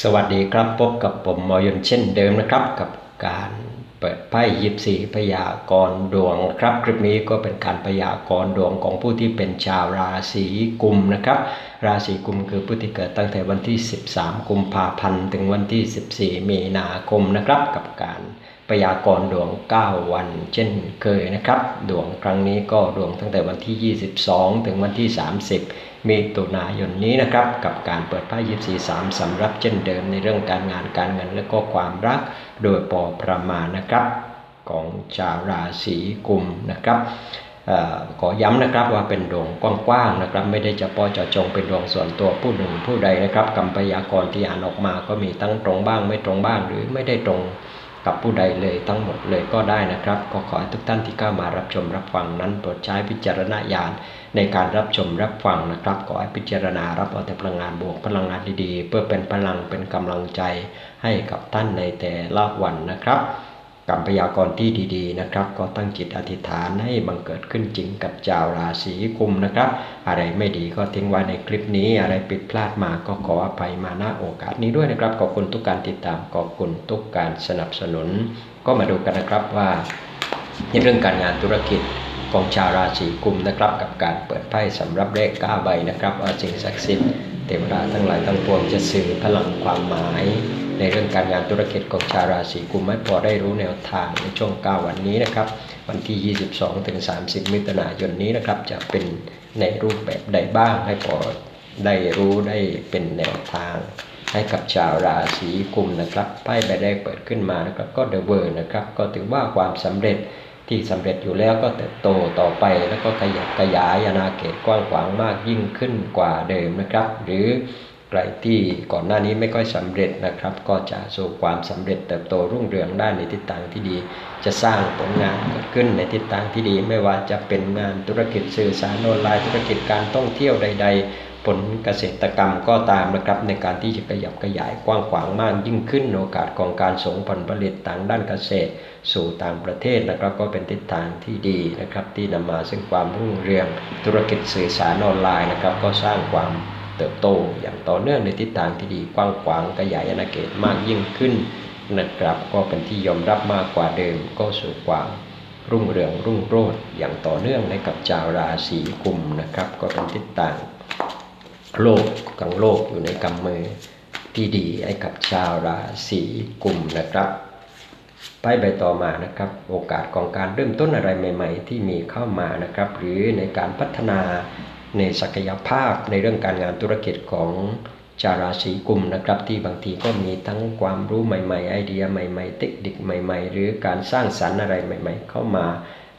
สวัสดีครับพบกับผมมอยนเช่นเดิมนะครับ กับการเปิดไพ่ยิบสีพยากรณ์ดวงครับ คลิปนี้ก็เป็นการพยากรณ์ดวงของผู้ที่เป็นชาวราศีกุมนะครับ ราศีกุมคือผู้ที่เกิดตั้งแต่วันที่ 13 กุมภาพันธ์ถึงวันที่ 14 มีนาคมนะครับ กับการพยากรณ์ดวง 9 วัน เช่นเคยนะครับ ดวงครั้งนี้ก็ดวงตั้งแต่วันที่ 22 ถึงวันที่ 30 มีตุนายนนี้นะครับ กับการเปิดไพ่ยิบสีสามสำหรับเช่นเดิมในเรื่องการงานการเงินและก็ความรักโดยปอประมาณนะครับของชาวราศีกุมนะครับอขอย้ำนะครับว่าเป็นดวงกว้างๆนะครับ ไม่ได้เฉพาะเจาะจงเป็นดวงส่วนตัวผู้หนึ่งผู้ใดนะครับคำพยากรณ์ที่อ่านออกมาก็มีทั้งตรงบ้างไม่ตรงบ้างหรือไม่ได้ตรง กับผู้ใดเลยทั้งหมดเลยก็ได้นะครับ ก็ขอให้ทุกท่านที่เข้ามารับชมรับฟังนั้นโปรดใช้พิจารณญาณในการรับชมรับฟังนะครับขอให้พิจารณารับเอาแต่พลังงานบวกพลังงานดีๆ เพื่อเป็นพลังเป็นกำลังใจให้กับท่านในแต่ละวันนะครับ กรรมพยากรณ์ที่ดีๆนะครับ ก็ตั้งจิตอธิษฐานให้บังเกิดขึ้นจริงกับชาวราศีกุมนะครับ อะไรไม่ดีก็ทิ้งไว้ในคลิปนี้ อะไรผิดพลาดมาก็ขออภัยมาณโอกาสนี้ด้วยนะครับ ขอบคุณทุกการติดตาม ขอบคุณทุกการสนับสนุน ก็มาดูกันนะครับว่าในเรื่องการงานธุรกิจของชาวราศีกุมนะครับ กับการเปิดไพ่สำหรับเลข9ใบนะครับว่าสิ่งศักดิ์สิทธิ์เทวดาทั้งหลายทั้งปวงจะสื่อพลังความหมาย ในเรื่องการงานธุรกิจของชาวราศีกุมให้พอได้รู้แนวทางในช่วง 9 วันนี้นะครับ วันที่ 22 ถึง 30 มิถุนายนนี้นะครับ จะเป็นในรูปแบบใดบ้างให้พอได้รู้ได้เป็นแนวทาง ให้กับชาวราศีกุมนะครับไพ่ใบแรกเปิดขึ้นมานะครับก็เดอะเวอร์นะครับ ก็ถือว่าความสำเร็จที่สำเร็จอยู่แล้วก็เติบโตต่อไปแล้วก็ขยับขยายอาณาเขตกว้างขวางมากยิ่งขึ้นกว่าเดิมนะครับ หรือ รที่ก่อนหน้านี้ไม่ค่อยสำเร็จนะครับ ก็จะสู่ความสำเร็จเติบโตรุ่งเรืองได้ในทิศทางที่ดี จะสร้างผลงานเกิดขึ้นในทิศทางที่ดี ไม่ว่าจะเป็นงานธุรกิจสื่อสารออนไลน์ธุรกิจการท่องเที่ยวใด ๆผลเกษตรกรรมก็ตามนะครับในการที่จะขยับขยายกว้างขวางมากยิ่งขึ้นโอกาสของการส่งผลผลิตทางด้านเกษตร สู่ต่างประเทศนะครับก็เป็นทิศทางที่ดีนะครับที่นำมาซึ่งความรุ่งเรืองธุรกิจสื่อสารออนไลน์นะครับก็สร้างความ เติบโตอย่างต่อเนื่องในทิศทางที่ดีกว้างขวางขยายอาณาเขตมากยิ่งขึ้นนะครับก็เป็นที่ยอมรับมากกว่าเดิมก็สู่ความรุ่งเรืองรุ่งโรจน์อย่างต่อเนื่องในกับชาวราศีกุมนะครับ ก็เป็นทิศทางโลกทั้งโลกอยู่ในกำมือที่ดีให้กับชาวราศีกุมนะครับไปใบต่อมานะครับ โอกาสของการเริ่มต้นอะไรใหม่ ๆ ที่มีเข้ามานะครับ หรือในการพัฒนา ในศักยภาพในเรื่องการงานธุรกิจของชาวราศีกุมนะครับ ที่บางทีก็มีทั้งความรู้ใหม่ ๆ ไอเดียใหม่ๆ เทคนิคใหม่ ๆ หรือการสร้างสรรค์อะไรใหม่ ๆ เข้ามา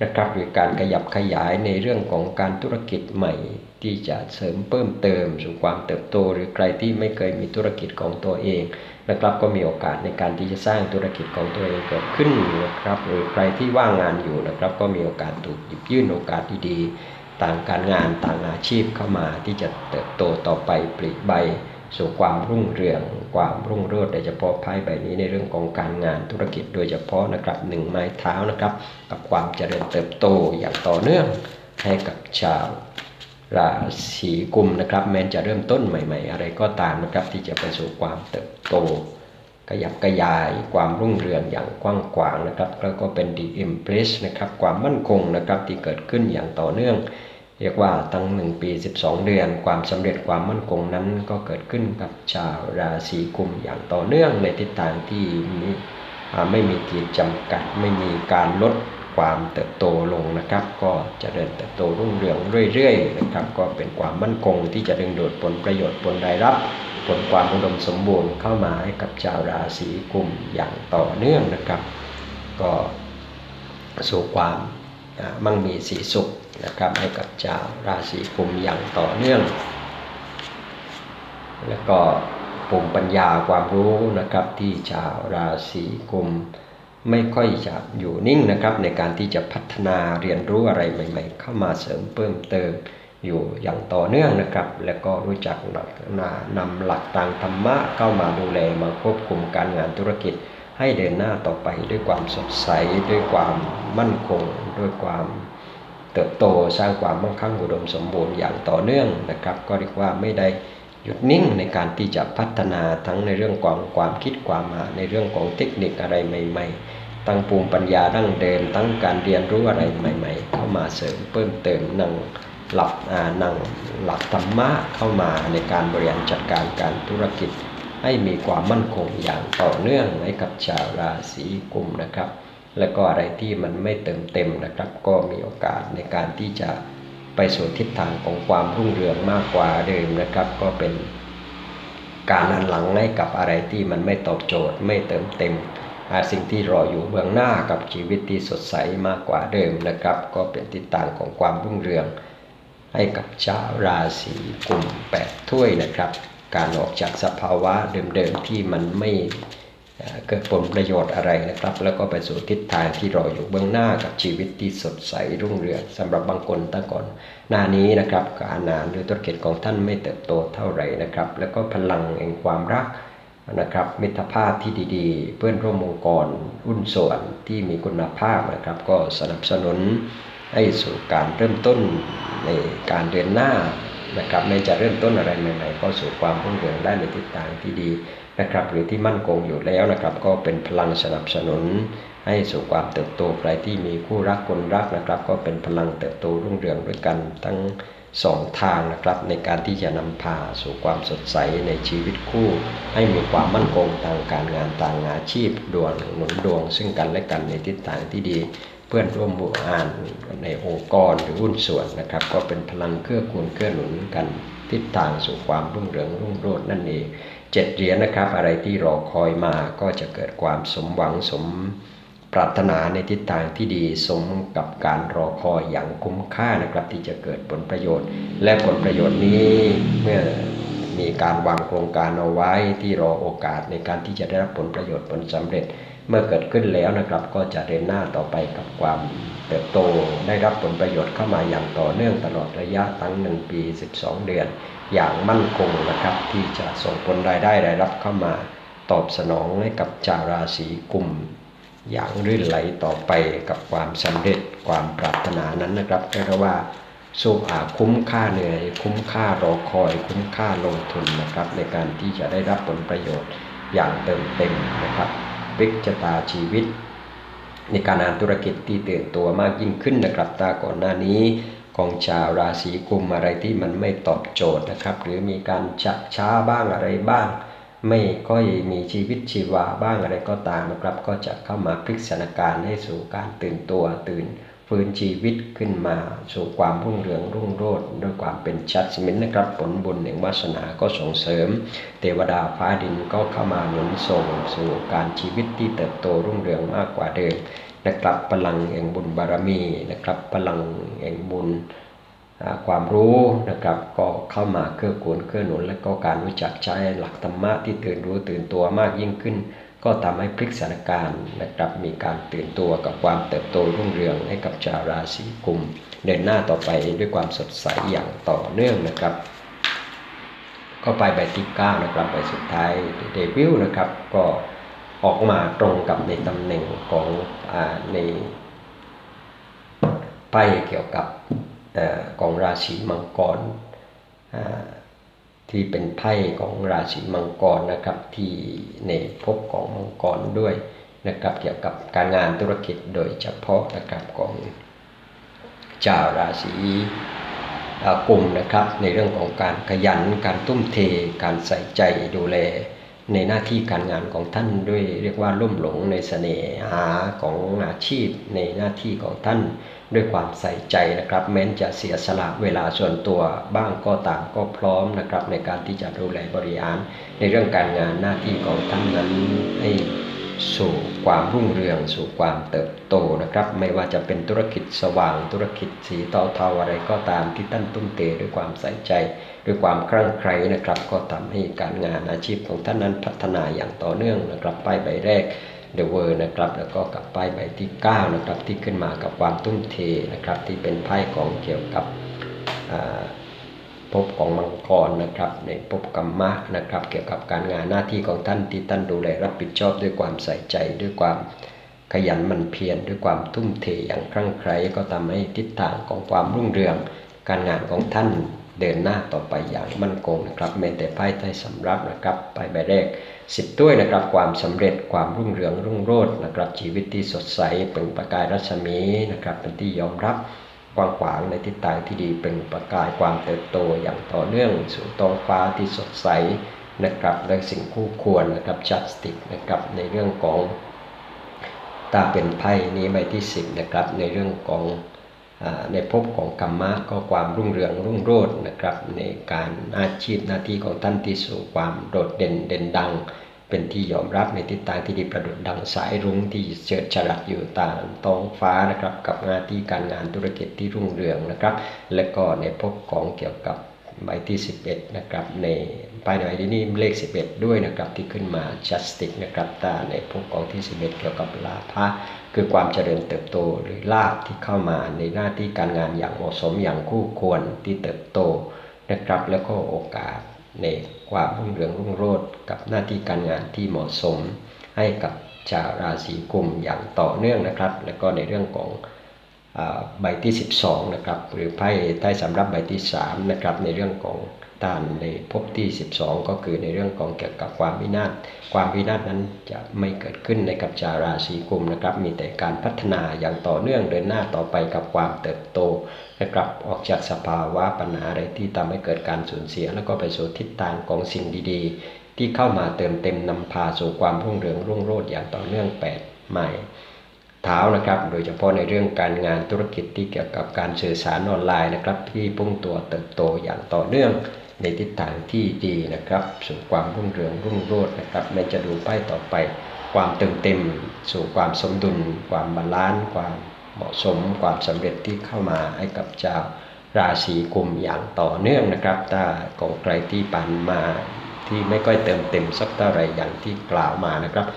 นะครับหรือการขยับขยายในเรื่องของการธุรกิจใหม่ ที่จะเสริมเพิ่มเติม สู่ความเติบโต หรือใครที่ไม่เคยมีธุรกิจของตัวเองนะครับก็มีโอกาสในการที่จะสร้างธุรกิจของตัวเองเกิดขึ้นนะครับหรือใครที่ว่างงานอยู่นะครับก็มีโอกาสถูกหยิบยื่นโอกาสดีๆ ต่างการงานต่างอาชีพเข้ามาที่จะเติบโตต่อไปปลีกใบ สู่ความรุ่งเรือง ความรุ่งโรจน์โดยเฉพาะไพ่ใบนี้ในเรื่องของการงานธุรกิจโดยเฉพาะนะครับหนึ่งไม้เท้านะครับ กับความเจริญเติบโตอย่างต่อเนื่องให้กับชาวราศีกุมนะครับ แม้จะเริ่มต้นใหม่ ๆ อะไรก็ตามนะครับ ที่จะไปสู่ความเติบโต ขยับขยายความรุ่งเรืองอย่างกว้างขวางนะครับแล้วก็เป็นดีอิมเพรสนะครับความมั่นคงนะครับที่เกิดขึ้นอย่างต่อเนื่อง เรียกว่าตั้ง 1 ปี 12 เดือน ความสำเร็จความมั่นคงนั้นก็เกิดขึ้นกับชาวราศีกุมอย่างต่อเนื่องในทิศทางที่มีไม่มีขีดจำกัดไม่มีการลด ความเติบโตลงนะครับ ก็จะเดินเติบโตรุ่งเรืองเรื่อยๆนะครับ ก็เป็นความมั่นคงที่จะดึงดูดผลประโยชน์ผลรายรับ ผลความอุดมสมบูรณ์เข้ามาให้กับชาวราศีกุมอย่างต่อเนื่องนะครับ ก็สู่ความมั่งมีสีสุขนะครับให้กับชาวราศีกุมอย่างต่อเนื่อง แล้วก็ภูมิปัญญาความรู้นะครับที่ชาวราศีกุม ไม่ค่อยจะอยู่นิ่งนะครับ ในการที่จะพัฒนาเรียนรู้อะไรใหม่ ๆ เข้ามาเสริมเพิ่มเติมอยู่อย่างต่อเนื่องนะครับ แล้วก็รู้จักหลักนำหลักทางธรรมะเข้ามาดูแลมาควบคุมการงานธุรกิจ ให้เดินหน้าต่อไปด้วยความสดใส ด้วยความมั่นคง ด้วยความเติบโตสร้างความมั่งคั่งอุดมสมบูรณ์อย่างต่อเนื่องนะครับ ก็เรียกว่าไม่ได้ หยุดนิ่งในการที่จะพัฒนาทั้งในเรื่องของความคิดความอ่านในเรื่องของเทคนิคอะไรใหม่ ๆ ตั้งภูมิปัญญาดั้งเดิม ตั้งการเรียนรู้อะไรใหม่ ๆ เข้ามาเสริมเพิ่มเติมนั่งหลับอ่านั่งหลักธรรมะเข้ามาในการบริหารจัดการการธุรกิจ ให้มีความมั่นคงอย่างต่อเนื่องให้กับชาวราศีกุมนะครับ และก็อะไรที่มันไม่เติมเต็มนะครับ ก็มีโอกาสในการที่จะ ไปสู่ทิศทางของความรุ่งเรืองมากกว่าเดิมนะครับ ก็เป็นการหันหลังให้กับอะไรที่มันไม่ตอบโจทย์ไม่เติมเต็มสิ่งที่รออยู่เบื้องหน้ากับชีวิตที่สดใสมากกว่าเดิมนะครับ ก็เป็นทิศทางของความรุ่งเรืองให้กับชาวราศีกุมแปดถ้วยนะครับ การออกจากสภาวะเดิมๆที่มันไม่ เกิดผลประโยชน์อะไรนะครับ แล้วก็ไปสู่ทิศทางที่รออยู่เบื้องหน้ากับชีวิตที่สดใสรุ่งเรืองสำหรับบางคนตั้งก่อน หน้านี้นะครับการงานหรือธุรกิจของท่านไม่เติบโตเท่าไหร่นะครับ แล้วก็พลังแห่งความรักนะครับมิตรภาพที่ดีๆ เพื่อนร่วมองค์กรหุ้นส่วนที่มีคุณภาพนะครับ ก็สนับสนุนให้สู่การเริ่มต้นในการเดินหน้านะครับไม่จะเริ่มต้นอะไรใหม่ๆก็สู่ความรุ่งเรืองได้ในทิศทางที่ดี นะครับหรือที่มั่นคงอยู่แล้วนะครับ ก็เป็นพลังสนับสนุนให้สู่ความเติบโตใครที่มีคู่รักคนรักนะครับ ก็เป็นพลังเติบโตรุ่งเรืองด้วยกันทั้งสองทางนะครับในการที่จะนำพาสู่ความสดใสในชีวิตคู่ ให้มีความมั่นคงทางการงานต่างอาชีพดวงหนุนดวง ซึ่งกันและกันในทิศทางที่ดีเพื่อนร่วมบุอ่านในองค์กรหรือหุ้นส่วนนะครับ ก็เป็นพลังเครือคูณเครือหนุนกันทิศทางสู่ความรุ่งเรืองรุ่งโรจน์นั่นเอง เจ็ดเหรียญนะครับ อะไรที่รอคอยมาก็จะเกิดความสมหวังสมปรารถนาในทิศทางที่ดีสมกับการรอคอยอย่างคุ้มค่านะครับ ที่จะเกิดผลประโยชน์ และผลประโยชน์นี้เมื่อมีการวางโครงการเอาไว้ที่รอโอกาสในการที่จะได้รับผลประโยชน์ผลสำเร็จ เมื่อเกิดขึ้นแล้วนะครับ ก็จะเดินหน้าต่อไปกับความเติบโตได้รับผลประโยชน์เข้ามาอย่างต่อเนื่องตลอดระยะทั้ง 1 ปี 12 เดือน อย่างมั่นคงนะครับ ที่จะส่งผลรายได้รายรับเข้ามา ตอบสนองให้กับชาวราศีกุมอย่างรื่นไหลต่อไปกับความสำเร็จความปรารถนานั้นนะครับเรียกว่าสู้อาคุ้มค่าเหนื่อย คุ้มค่ารอคอย คุ้มค่าลงทุนนะครับ ในการที่จะได้รับผลประโยชน์อย่างเติมเต็มนะครับ พลิกชะตาชีวิต ในการงานธุรกิจที่ตื่นตัวมากยิ่งขึ้นนะครับตาก่อนหน้านี้ของชาวราศีกุมอะไรที่มันไม่ตอบโจทย์นะครับ หรือมีการชักช้าบ้างอะไรบ้าง ไม่ค่อยมีชีวิตชีวาบ้างอะไรก็ตามนะครับ ก็จะเข้ามาพลิกสถานการณ์ให้สู่การตื่นตัวตื่น ฟื้นชีวิตขึ้นมาสู่ความรุ่งเรืองรุ่งโรจน์ด้วยความเป็นชัดสมินนะครับ ผลบุญแห่งวาสนาก็ส่งเสริม เทวดาฟ้าดินก็เข้ามาหนุนส่งสู่การชีวิตที่เติบโตรุ่งเรืองมากกว่าเดิมนะครับพลังแห่งบุญบารมีนะครับพลังแห่งบุญความรู้นะครับก็เข้ามาเกื้อกูลเกื้อหนุนและก็การรู้จักใช้หลักธรรมะที่ตื่นรู้ตื่นตัวมากยิ่งขึ้น ก็ทำให้พลิกสถานการณ์นะครับมีการตื่นตัวกับความเติบโตรุ่งเรืองให้กับชาวราศีกุม เดินหน้าต่อไปด้วยความสดใสอย่างต่อเนื่องนะครับ ก็ไปใบที่9นะครับใบสุดท้ายเดวิลนะครับ ก็ออกมาตรงกับในตำแหน่งของอในไพ่เกี่ยวกับของราศีมังกร ที่เป็นไพ่ของราศีมังกรนะครับที่ในภพของมังกรด้วยนะครับเกี่ยวกับการงานธุรกิจโดยเฉพาะนะครับของชาวราศีกลุ่มนะครับในเรื่องของการขยันการตุ้มเท การใส่ใจดูแลในหน้าที่การงานของท่านด้วยเรียกว่าลุ่มหลงในเสน่หาของอาชีพในหน้าที่ของท่าน ด้วยความใส่ใจนะครับ แม้นจะเสียสละเวลาส่วนตัวบ้างก็ตามก็พร้อมนะครับ ในการที่จะดูแลบริหาร ในเรื่องการงานหน้าที่ของท่านนั้นให้สู่ความรุ่งเรืองสู่ความเติบโตนะครับ ไม่ว่าจะเป็นธุรกิจสว่างธุรกิจสีเทาๆอะไรก็ตามที่ท่านตุ้มเตด้วยความใส่ใจ ด้วยความครั่งใครนะครับ ก็ทำให้การงานอาชีพของท่านนั้นพัฒนาอย่างต่อเนื่องนะครับป้ายใบแรก เดอะเวอร์นะครับ แล้วก็กับป้ายใบที่ 9 นะครับ ที่ขึ้นมากับความตุ้มเทนะครับ ที่เป็นไพ่ของเกี่ยวกับภพของมังกรนะครับ ในภพกรรมะนะครับ เกี่ยวกับการงานหน้าที่ของท่านที่ท่านดูแลรับผิดชอบด้วยความใส่ใจด้วยความขยันมันเพียรด้วยความทุ่มเทอย่างครั่งไคล้ก็ทำให้ทิศทางของความรุ่งเรือง การงานของท่าน เดินหน้าต่อไปอย่างมั่นคงนะครับแม้แต่ไพ่ไทยสำรับนะครับไปใบแรกสิบด้วยนะครับความสำเร็จความรุ่งเรืองรุ่งโรจน์นะครับชีวิตที่สดใสเป็นประกายรัศมีนะครับเป็นที่ยอมรับกว้างขวางในทิศทางที่ดีเป็นประกายความเติบโตอย่างต่อเนื่องสู่ท้องฟ้าที่สดใสนะครับและสิ่งคู่ควรนะครับจัดสติกนะครับในเรื่องของตาเป็นไพ่นี้ใบที่สิบนะครับในเรื่องของ ในภพของกรรมะก็ความรุ่งเรืองรุ่งโรจน์นะครับในการอาชีพหน้าที่ของท่านที่สู่ความโดดเด่นเด่นดัง เป็นที่ยอมรับในทิศทางที่ดีประดุจดังสายรุ้งที่เฉิดฉลัดอยู่ตามท้องฟ้านะครับกับหน้าที่การงานธุรกิจที่รุ่งเรืองนะครับ และก็ในภพของเกี่ยวกับใบที่ 11นะครับใน ภายในใบนี้เลข 11 ด้วยนะครับที่ขึ้นมา justice นะครับตาในภพของที่ 11 เกี่ยวกับลาภะคือความเจริญเติบโตหรือลาภที่เข้ามาในหน้าที่การงานอย่างเหมาะสมอย่างคู่ควรที่เติบโตนะครับแล้วก็โอกาสในความรุ่งเรืองรุ่งโรจน์กับหน้าที่การงานที่เหมาะสม ให้กับชาวราศีกุมอย่างต่อเนื่องนะครับ แล้วก็ในเรื่องของใบที่ 12นะครับหรือไพ่ใต้สำรับใบที่3นะครับในเรื่องของ ตานในภพที่ 12 ก็คือในเรื่องของเกี่ยวกับความวินาศความวินาศนั้นจะไม่เกิดขึ้นในกับชาวราศีกุมนะครับ มีแต่การพัฒนาอย่างต่อเนื่องเดินหน้าต่อไปกับความเติบโตนะครับออกจากสภาวะปัญหาอะไรที่ทำให้เกิดการสูญเสีย แล้วก็ไปสู่ทิศทางของสิ่งดีๆ ที่เข้ามาเติมเต็มนำพาสู่ความรุ่งเรืองรุ่งโรจน์อย่างต่อเนื่อง8ใหม่เท้านะครับ โดยเฉพาะในเรื่องการงานธุรกิจที่เกี่ยวกับการสื่อสารออนไลน์นะครับ ที่พุ่งตัวเติบโตอย่างต่อเนื่อง ในทิศทางที่ดีนะครับ สู่ความรุ่งเรืองรุ่งโรจน์นะครับไม่จะดูป้ายต่อไป ความเติมเต็ม สู่ความสมดุล ความบาลานซ์ความเหมาะสม ความสำเร็จที่เข้ามาให้กับเจ้าราศีกุมอย่างต่อเนื่องนะครับถ้ากองไกลที่ปันมาที่ไม่ค่อยเติมเต็มสักเท่าไรอย่างที่กล่าวมานะครับ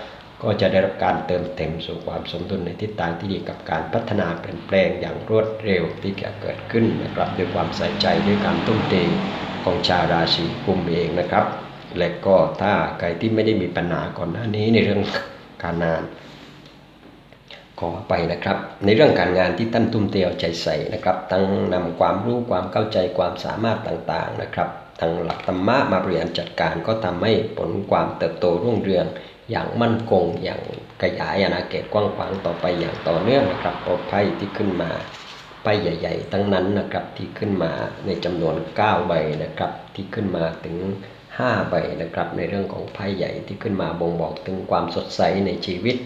ก็จะได้รับการเติมเต็มสู่ความสมดุลในทิศทางที่ดีกับการพัฒนาเปลี่ยนแปลงอย่างรวดเร็วที่จะเกิดขึ้นนะครับด้วยความใส่ใจด้วยการตุ้มเต ของชาวราศีกุมเองนะครับ และก็ถ้าใครที่ไม่ได้มีปัญหาก่อนหน้านี้ในเรื่องการงาน ขอไปนะครับ ในเรื่องการงานที่ท่านตุ้มเตียวใจใส่นะครับตั้งนำความรู้ความเข้าใจความสามารถต่างๆนะครับทางหลักธรรมะมาบริหารจัดการก็ทำให้ผลความเติบโตรุ่งเรืองอย่างมั่นคงอย่างขยายอาณาเขตกว้างขวางต่อไปอย่างต่อเนื่องนะครับพอไพ่ที่ขึ้นมา ไพ่ใหญ่ ๆ ทั้งนั้นนะครับที่ขึ้นมาในจำนวน 9 ใบนะครับที่ขึ้นมาถึง 5 ใบนะครับ ในเรื่องของไพ่ใหญ่ที่ขึ้นมาบ่งบอกถึงความสดใสในชีวิต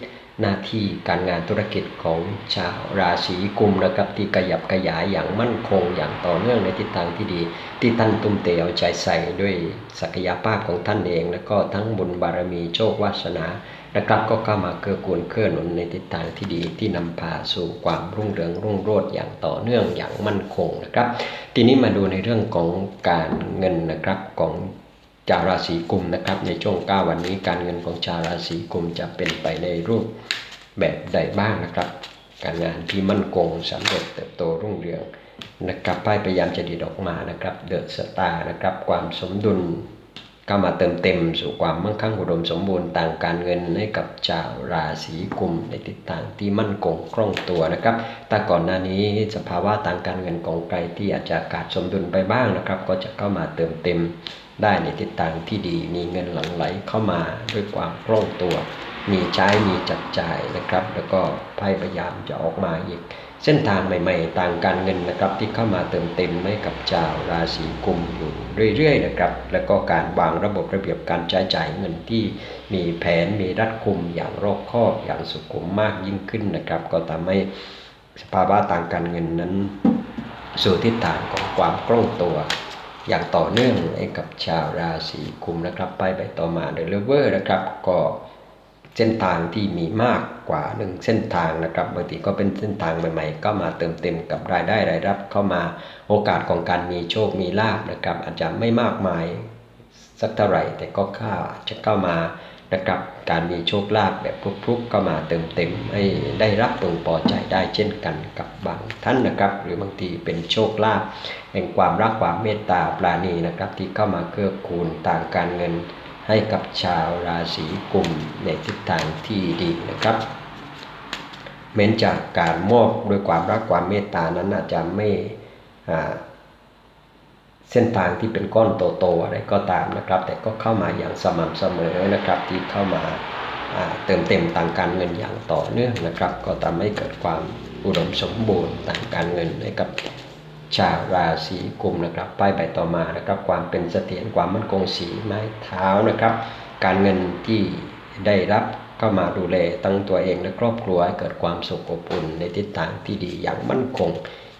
หน้าที่การงานธุรกิจของชาวราศีกุมนะครับที่ขยับขยายอย่างมั่นคงอย่างต่อเนื่องในทิศทางที่ดี ที่ท่านตุ้มเตเอาใจใส่ด้วยศักยภาพของท่านเอง แล้วก็ทั้งบุญบารมีโชควาสนา นะครับก็เข้ามาเกื้อกูลเกื้อหนุนในทิศทางที่ดีที่นำพาสู่ความรุ่งเรืองรุ่งโรจน์อย่างต่อเนื่องอย่างมั่นคงนะครับ ทีนี้มาดูในเรื่องของการเงินนะครับของชาวราศีกุมนะครับ ในช่วง 9 วันนี้การเงินของชาวราศีกุมจะเป็นไปในรูปแบบใดบ้างนะครับ การงานที่มั่นคงสำเร็จเติบโตรุ่งเรืองนะครับไพ่พยายามจะดีดออกมานะครับเดอะสตาร์นะครับความสมดุล เข้ามาเติมเต็มสู่ความมั่งคั่งอุดมสมบูรณ์ต่างการเงินให้กับชาวราศีกุมในทิศทางที่มั่นคงคล่องตัวนะครับแต่ก่อนหน้านี้สภาวะต่างการเงินของใครที่อาจจะขาดสมดุลไปบ้างนะครับ ก็จะเข้ามาเติมเต็มได้ในทิศทางที่ดีมีเงินหลั่งไหลเข้ามาด้วยความคล่องตัว มีใช้มีจับจ่ายนะครับ แล้วก็พยายามจะออกมาอีก เส้นทางใหม่ๆ ต่างการเงินนะครับ ที่เข้ามาเติมเต็มให้กับชาวราศีกุมอยู่เรื่อยๆนะครับ แล้วก็การวางระบบระเบียบการใช้จ่ายเงินที่มีแผนมีรัดกุมอย่างรอบคอบอย่างสุขุมมากยิ่งขึ้นนะครับ ก็ทำให้สภาวะต่างการเงินนั้นสู่ทิศทางของความคล่องตัวอย่างต่อเนื่องให้กับชาวราศีกุมนะครับ ไปไปต่อมาเดลเวอร์นะครับก็ เส้นทางที่มีมากกว่าหนึ่งเส้นทางนะครับบางทีก็เป็นเส้นทางใหม่ ๆ ก็มาเติมเต็มกับรายได้รายรับ เข้ามาโอกาสของการมีโชคมีลาบนะครับ อาจจะไม่มากมายสักเท่าไหร่ แต่ก็ข้าจะเข้ามานะครับการมีโชคลาภแบบพลุกๆก็มาเติมเต็มให้ได้รับตรงพอใจได้เช่นกันกับบางท่านนะครับ หรือบางทีเป็นโชคลาภแห่งความรักความเมตตาปราณีนะครับ ที่เข้ามาเกื้อกูลต่างการเงิน ให้กับชาวราศีกุมในทิศทางที่ดีนะครับ เม้นจากการมอบด้วยความรักความเมตตานั้นอาจจะไม่เส้นทางที่เป็นก้อนโตๆอะไรก็ตามนะครับ แต่ก็เข้ามาอย่างสม่ำเสมอนะครับที่เข้ามาเติมเต็มทางการเงินอย่างต่อเนื่องนะครับ ก็ทำให้เกิดความอุดมสมบูรณ์ทางการเงินให้กับ ชาวราศีกุมนะครับป้ายใบต่อมานะครับ ความเป็นเสถียรความมั่นคงสีไม้เท้านะครับ การเงินที่ได้รับเข้ามาดูแลตั้งตัวเองและครอบครัวให้เกิดความสุขอบอุ่นในทิศทางที่ดีอย่างมั่นคง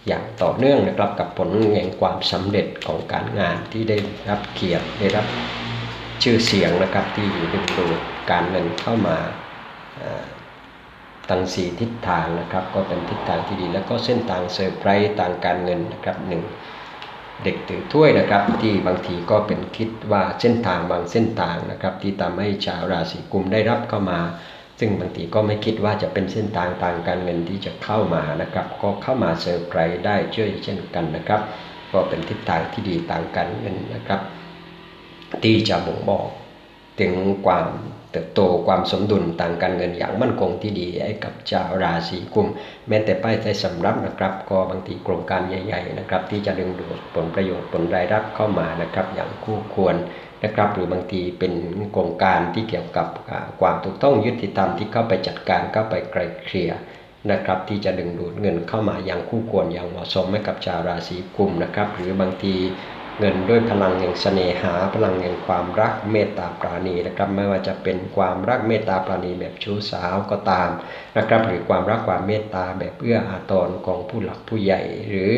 อย่างต่อเนื่องนะครับกับผลแห่งความสำเร็จของการงานที่ได้รับเกียรติได้รับชื่อเสียงนะครับที่ดึงดูดการเงินเข้ามา ตั้งสีทิศทางนะครับ ก็เป็นทิศทางที่ดี แล้วก็เส้นทางเซอร์ไพรส์ทางการเงินนะครับหนึ่งเด็กถือถ้วยนะครับ ที่บางทีก็เป็นคิดว่าเส้นทางบางเส้นทางนะครับ ที่ทำให้ชาวราศีกุมได้รับเข้ามา ซึ่งบางทีก็ไม่คิดว่าจะเป็นเส้นทางทางการเงินที่จะเข้ามานะครับ ก็เข้ามาเซอร์ไพรส์ได้ช่วยเช่นกันนะครับ ก็เป็นทิศทางที่ดีทางการเงินนะครับ ที่จะบ่งบอกถึงความ เติบโตความสมดุลทางการเงินอย่างมั่นคงที่ดีให้กับชาวราศีกุม แม้แต่ป้ายใจสำรับนะครับ ก็บางทีโครงการใหญ่ ๆ นะครับ ที่จะดึงดูดผลประโยชน์ผลรายรับเข้ามานะครับ อย่างคู่ควรนะครับ หรือบางทีเป็นโครงการที่เกี่ยวกับความถูกต้องยุติธรรมที่เข้าไปจัดการเข้าไปไกลเคลียนะครับที่จะดึงดูดเงินเข้ามาอย่างคู่ควรอย่างเหมาะสมให้กับชาวราศีกุมนะครับ หรือบางที เงินด้วยพลังแห่งเสน่หา พลังแห่งความรักเมตตาปราณีนะครับ ไม่ว่าจะเป็นความรักเมตตาปราณีแบบชู้สาวก็ตามนะครับ หรือความรักความเมตตาแบบเอื้ออาทรของผู้หลักผู้ใหญ่ หรือ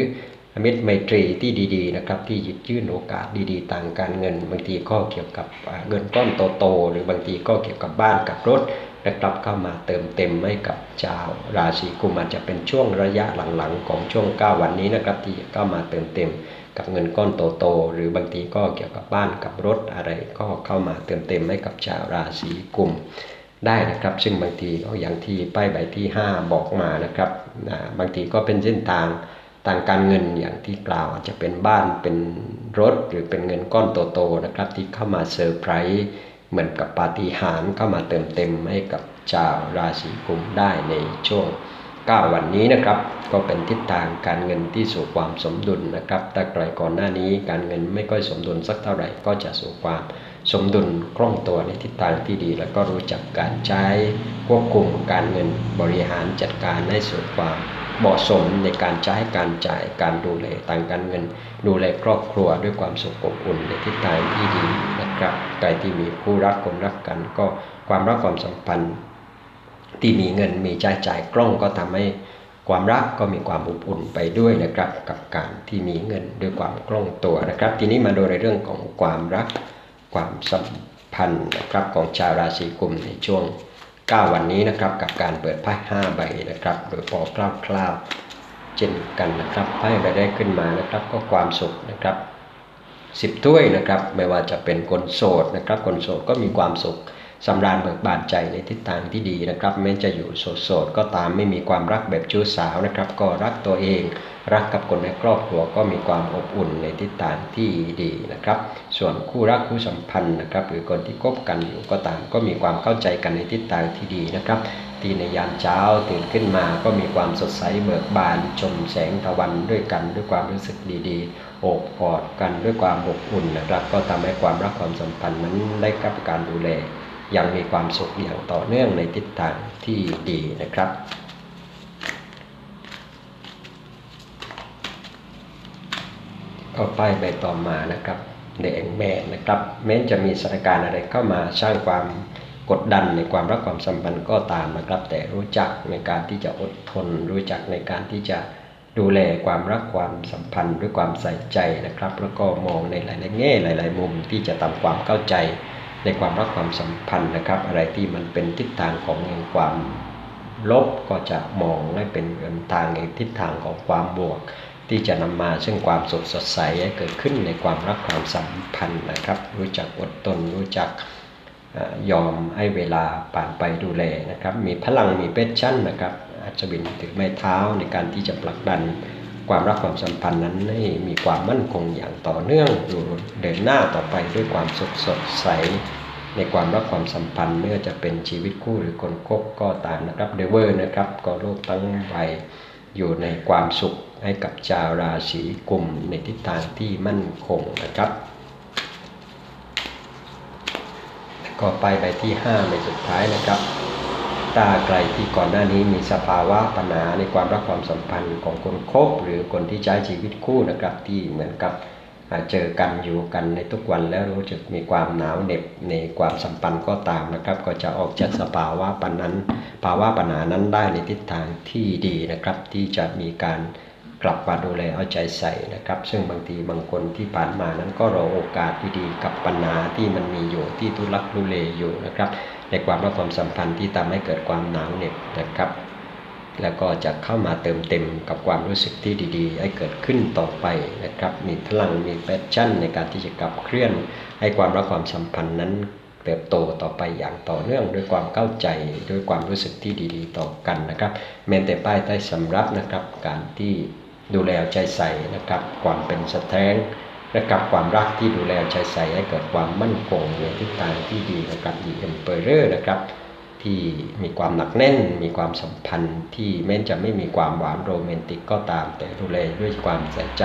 มิตรไมตรีที่ดีๆนะครับที่หยิบยื่นโอกาสดีๆ ต่างการเงิน บางทีก็เกี่ยวกับเงินก้อนโตๆหรือบางทีก็เกี่ยวกับบ้านกับรถนะครับเข้ามาเติมเต็มให้กับชาวราศีกุมอาจจะเป็นช่วงระยะหลังๆ ของช่วง 9 วันนี้นะครับที่เข้ามาเติมเต็ม กับเงินก้อนโตๆหรือบางทีก็เกี่ยวกับบ้านกับรถอะไรก็เข้ามาเติมเต็มให้กับชาวราศีกุมได้นะครับ ซึ่งบางทีก็อย่างที่ป้ายใบที่ 5 บอกมานะครับบางทีก็เป็นเส้นทางทางการเงินอย่างที่กล่าวอาจจะเป็นบ้านเป็นรถหรือเป็นเงินก้อนโตๆนะครับ ที่เข้ามาเซอร์ไพรส์เหมือนกับปาฏิหาริย์เข้ามาเติมเต็มให้กับชาวราศีกุมได้ในช่วง 9 วันนี้นะครับ ก็เป็นทิศทางการเงินที่สู่ความสมดุลนะครับแต่ไกลก่อนหน้านี้การเงินไม่ค่อยสมดุลสักเท่าไหร่ก็จะสู่ความสมดุลคล่องตัวในทิศทางที่ดี แล้วก็รู้จักการใช้ควบคุมการเงินบริหารจัดการให้สู่ความเหมาะสมในการใช้การจ่ายการดูแลทางการเงิน ดูแลครอบครัวด้วยความสุขอบอุ่นในทิศทางที่ดีนะครับใครที่มีคู่รักคนรักกันก็ความรักความสัมพันธ์ ที่มีเงินมีจ่ายจ่ายกล้องก็ทำให้ความรักก็มีความอบอุ่นไปด้วยนะครับ กับการที่มีเงินด้วยความคล่องตัวนะครับ ทีนี้มาดูในเรื่องของความรักความสัมพันธ์นะครับของชาวราศีกุมในช่วง 9 วันนี้นะครับ กับการเปิดไพ่5ใบนะครับ โดยพอคร่าวๆเช่นกันนะครับไพ่ใบได้ขึ้นมานะครับ ก็ความสุขนะครับสิบถ้วยนะครับ ไม่ว่าจะเป็นคนโสดนะครับ คนโสดก็มีความสุข สำราญเบิกบานใจในทิศทางที่ดีนะครับ แม้จะอยู่โสดๆก็ตามไม่มีความรักแบบชู้สาวนะครับ ก็รักตัวเอง รักกับคนในครอบครัวก็มีความอบอุ่นในทิศทางที่ดีนะครับ ส่วนคู่รักคู่สัมพันธ์นะครับ หรือคนที่คบกันอยู่ก็ตาม ก็มีความเข้าใจกันในทิศทางที่ดีนะครับที่ในยามเช้าตื่นขึ้นมาก็มีความสดใสเบิกบาน ชมแสงตะวันด้วยกันด้วยความรู้สึกดีๆโอบกอดกันด้วยความอบอุ่นนะครับ ก็ทำให้ความรักความสัมพันธ์นั้นได้รับการดูแล ยังมีความสุขอย่างต่อเนื่องในทิศทางที่ดีนะครับก็ป้ายใบต่อมานะครับแดงแม่นะครับ แม้จะมีสถานการณ์อะไรเข้ามาสร้างความกดดันในความรักความสัมพันธ์ก็ตามนะครับ แต่รู้จักในการที่จะอดทน รู้จักในการที่จะดูแลความรักความสัมพันธ์ด้วยความใส่ใจนะครับ แล้วก็มองในหลาย ๆ แง่หลาย ๆ มุมที่จะทำความเข้าใจ ในความรักความสัมพันธ์นะครับ อะไรที่มันเป็นทิศทางของความลบก็จะมองให้เป็นทางในทิศทางของความบวก ที่จะนำมาซึ่งความสดสดใสให้เกิดขึ้นในความรักความสัมพันธ์นะครับ รู้จักอดทนรู้จักยอมให้เวลาผ่านไปดูแลนะครับ มีพลังมีเพชชั่นนะครับอาจจะบินถือไม้เท้าในการที่จะผลักดัน ความรักความสัมพันธ์นั้นให้มีความมั่นคงอย่างต่อเนื่องอยู่เดินหน้าต่อไปด้วยความสดสดใส ในความรักความสัมพันธ์ไม่ว่าจะเป็นชีวิตคู่หรือคนคบก็ตามนะครับเดเวอร์นะครับก็โลกตั้งใบอยู่ในความสุขให้กับชาวราศีกุมในทิศทางที่มั่นคงนะครับก็ไปไปที่5ในสุดท้ายนะครับ ตาใครที่ก่อนหน้านี้มีสภาวะปัญหาในความรักความสัมพันธ์ของคนคบ หรือคนที่ใช้ชีวิตคู่นะครับที่เหมือนกับเจอกันอยู่กันในทุกวันแล้วรู้สึกมีความหนาวเหน็บในความสัมพันธ์ก็ตามนะครับ ก็จะออกจากสภาวะปัญนั้นภาวะปัญหานั้นได้ในทิศทางที่ดีนะครับ ที่จะมีการกลับมาดูแลเอาใจใส่นะครับ ซึ่งบางทีบางคนที่ผ่านมานั้นก็รอโอกาสดีๆกับปัญหาที่มันมีอยู่ที่ทุลักทุเลอยู่นะครับ ในความรักความสัมพันธ์ที่ทำให้เกิดความหนาวเหน็บนะครับ แล้วก็จะเข้ามาเติมเต็มกับความรู้สึกที่ดีๆ ให้เกิดขึ้นต่อไปนะครับ มีพลังมีแพชชั่นในการที่จะกลับเคลื่อน ให้ความรักความสัมพันธ์นั้นเติบโตต่อไปอย่างต่อเนื่องด้วยความเข้าใจด้วยความรู้สึกที่ดี ๆ ต่อกันนะครับแม้แต่ป้ายใต้สำรับนะครับการที่ดูแลใจใส่นะครับ ความเป็นสะแทง นะครับความรักที่ดูแลใจใส่ให้เกิดความมั่นคงในทิศทางที่ดีนะครับดีเอ็มเปอร์นะครับที่มีความหนักแน่น มีความสัมพันธ์ที่แม้จะไม่มีความหวานโรแมนติกก็ตาม แต่ดูแลด้วยความใส่ใจ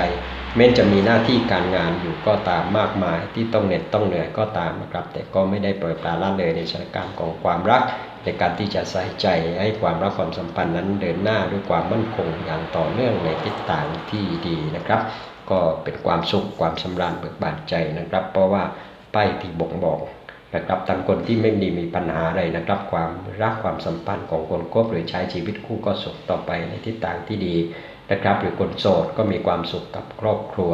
แม้จะมีหน้าที่การงานอยู่ก็ตามมากมาย ที่ต้องเหน็ดต้องเหนื่อยก็ตามนะครับ แต่ก็ไม่ได้ปล่อยปละละเลยในสถานการณ์ของความรัก ในการที่จะใส่ใจให้ความรักความสัมพันธ์นั้นเดินหน้าด้วยความมั่นคงอย่างต่อเนื่องในทิศทางที่ดีนะครับ ก็เป็นความสุขความสำราญเบิกบานใจนะครับ เพราะว่าป้ายที่บ่งบอกนะครับทั้งคนที่ไม่มีมีปัญหาอะไรนะครับ ความรักความสัมพันธ์ของคนคบหรือใช้ชีวิตคู่ก็สุขต่อไปในทิศทางที่ดีนะครับ หรือคนโสดก็มีความสุขกับครอบครัว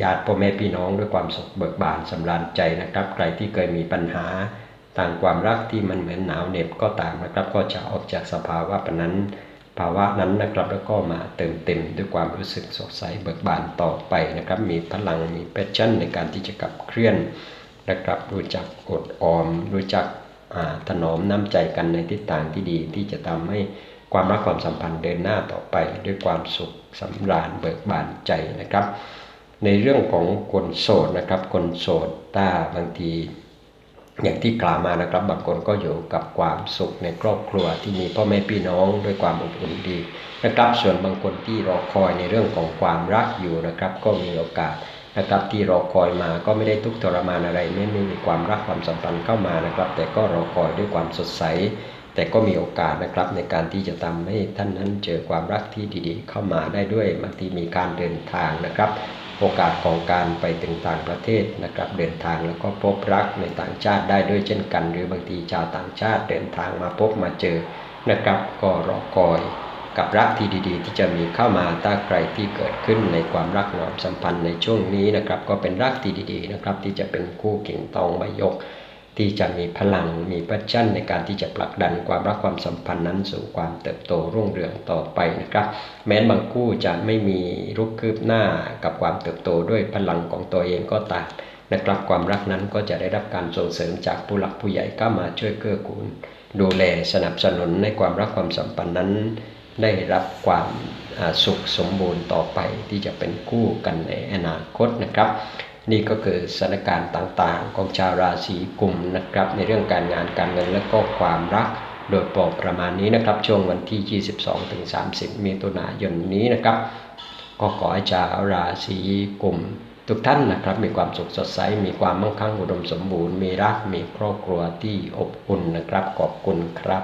ญาติพ่อแม่พี่น้องด้วยความสุขเบิกบานสำราญใจนะครับ ใครที่เคยมีปัญหาทางความรักที่มันเหมือนหนาวเหน็บก็ตามนะครับ ก็จะออกจากสภาวะปนั้น ภาวะนั้นนะครับแล้วก็มาเติมเต็มด้วยความรู้สึกสดใสเบิกบานต่อไปนะครับ มีพลังมีแพชชั่นในการที่จะขับเคลื่อนนะครับรู้จักอดออม รู้จักถนอมน้ำใจกันในทิศทางที่ดีที่จะทำให้ความรักความสัมพันธ์เดินหน้าต่อไปด้วยความสุขสำราญเบิกบานใจนะครับ ในเรื่องของคนโสดนะครับ คนโสดถ้าบางที อย่างที่กล่าวมานะครับบางคนก็อยู่กับความสุขในครอบครัวที่มีพ่อแม่พี่น้องด้วยความอบอุ่นดีนะครับ ส่วนบางคนที่รอคอยในเรื่องของความรักอยู่นะครับ ก็มีโอกาสนะครับที่รอคอยมาก็ไม่ได้ทุกทรมานอะไรไม่ไม่มีความรักความสัมพันธ์เข้ามานะครับ แต่ก็รอคอยด้วยความสดใส แต่ก็มีโอกาสนะครับในการที่จะทำให้ท่านนั้นเจอความรักที่ดีๆ เข้ามาได้ด้วยบางทีมีการเดินทางนะครับ โอกาสของการไปถึงต่างประเทศนะครับ เดินทางแล้วก็พบรักในต่างชาติได้ด้วยเช่นกัน หรือบางทีชาวต่างชาติเดินทางมาพบมาเจอนะครับ ก็รอคอยกับรักที่ดีๆ ที่จะมีเข้ามาถ้าใครที่เกิดขึ้นในความรักความสัมพันธ์ในช่วงนี้นะครับ ก็เป็นรักที่ดีๆนะครับ ที่จะเป็นคู่เก่งตองใบยก ที่จะมีพลังมีพัชชั่นในการที่จะผลักดันความรักความสัมพันธ์นั้นสู่ความเติบโตรุ่งเรืองต่อไปนะครับ แม้บางคู่จะไม่มีรุกคืบหน้ากับความเติบโตด้วยพลังของตัวเองก็ตามนะครับความรักนั้นก็จะได้รับการส่งเสริมจากผู้หลักผู้ใหญ่เข้ามาช่วยเกื้อกูล ดูแลสนับสนุนในความรักความสัมพันธ์นั้น ได้รับความสุขสมบูรณ์ต่อไปที่จะเป็นคู่กันในอนาคตนะครับ นี่ก็คือสถานการณ์ต่างๆ ของชาวราศีกุมนะครับ ในเรื่องการงานการเงินและก็ความรัก โดยปรประมาณนี้นะครับ ช่วงวันที่ 22-30มีตุนายนนี้นะครับ ก็ขอให้ชาวราศีกุมทุกท่านนะครับมีความสุขสดใส มีความมั่งคั่งอุดมสมบูรณ์ มีรักมีครอบครัวที่อบอุ่นนะครับขอบคุณครับ